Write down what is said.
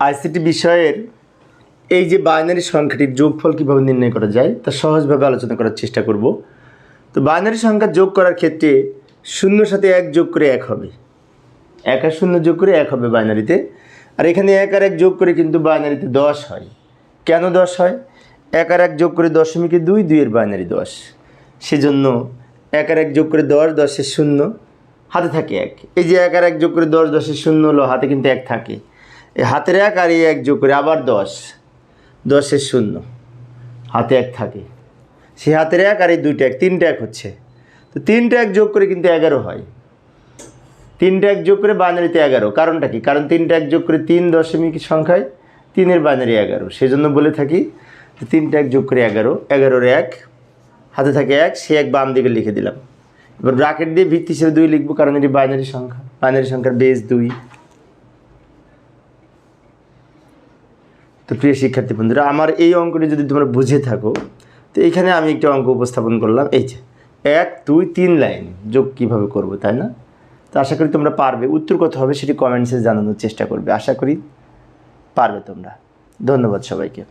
ICT বিষয়ের এই যে বাইনারি সংখ্যাটির যোগফল কীভাবে নির্ণয় করা যায়, তা সহজভাবে আলোচনা করার চেষ্টা করব। তো বাইনারি সংখ্যা যোগ করার ক্ষেত্রে শূন্যর সাথে এক যোগ করে এক হবে। এক আর শূন্য যোগ করে এক হবে বাইনারিতে। আর এখানে এক আর এক যোগ করে কিন্তু বাইনারিতে দশ হয়। কেন দশ হয়? এক আর এক যোগ করে দশমিকে দুই দুইয়ের বাইনারি দশ। সেজন্য এক আর এক যোগ করে দশ দশের শূন্য, হাতে থাকে এক। এই যে এক আর এক যোগ করে দশ দশের শূন্য হলো, হাতে কিন্তু এক থাকে। এই হাতের এক আর এই এক যোগ করে আবার দশ। দশের শূন্য। হাতে এক থাকে। সে হাতের এক আর এই দুইটা এক, তিনটা এক হচ্ছে। তো তিনটা এক যোগ করে কিন্তু এগারো হয়। তিনটা এক যোগ করে বাইনারিতে এগারো। কারণটা কি? কারণ তিনটা এক যোগ করে তিন দশমিক সংখ্যায় তিনের বাইনারি এগারো। সেজন্য বলে থাকি তিনটা এক যোগ করে এগারো, এগারোর এক, হাতে থাকে এক সে এক বাম দিকে লিখে দিলাম। এবার ব্রাকেট দিয়ে ভিত্তি হিসেবে দুই লিখব কারণ এটি বাইনারি সংখ্যা। বাইনারি সংখ্যার বেস দুই। তো প্রিয় শিক্ষার্থী বন্ধুরা, আমার এই অঙ্কটি যদি তোমরা বুঝে থাকো, তো এখানে আমি একটা অঙ্ক উপস্থাপন করলাম। এই যে, এক, দুই, তিন লাইন যোগ কীভাবে করব, তাই না? তো আশা করি তোমরা পারবে। উত্তর কত হবে সেটি কমেন্টসে জানানোর চেষ্টা করবে। আশা করি পারবে তোমরা। ধন্যবাদ সবাইকে।